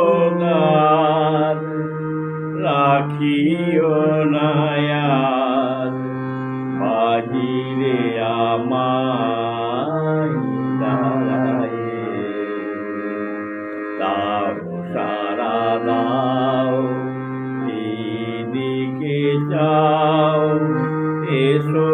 অন্ধকার রাখিও নায়ার বাহিরে আমায় দাঁড়ায় তার সারা দাও এদিকে যাও এসো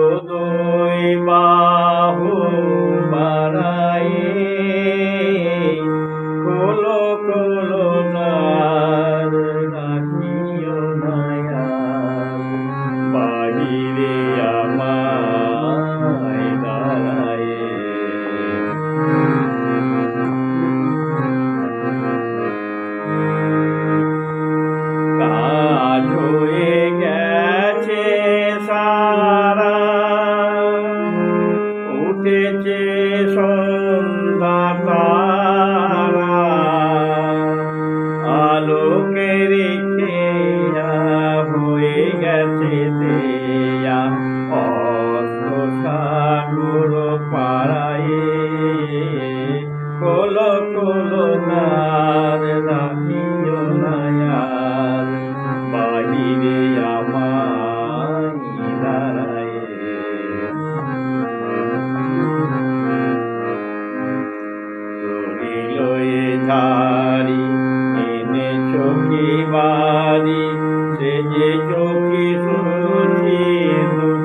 সে যে চোখে শুনছি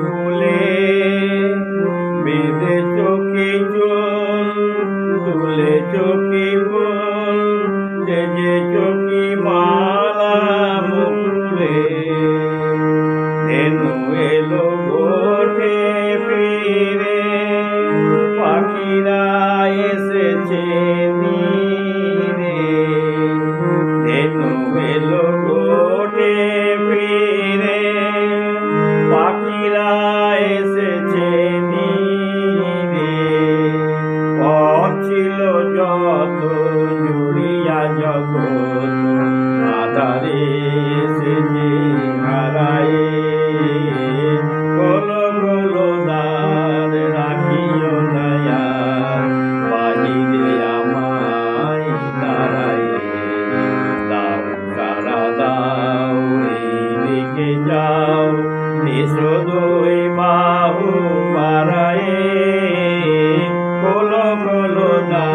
দুলে বেদে চোখে চল তুলে চোখে বল চোখে দাও মিশ্র দুই বাহু মারায়ে কোলো কোলো দাও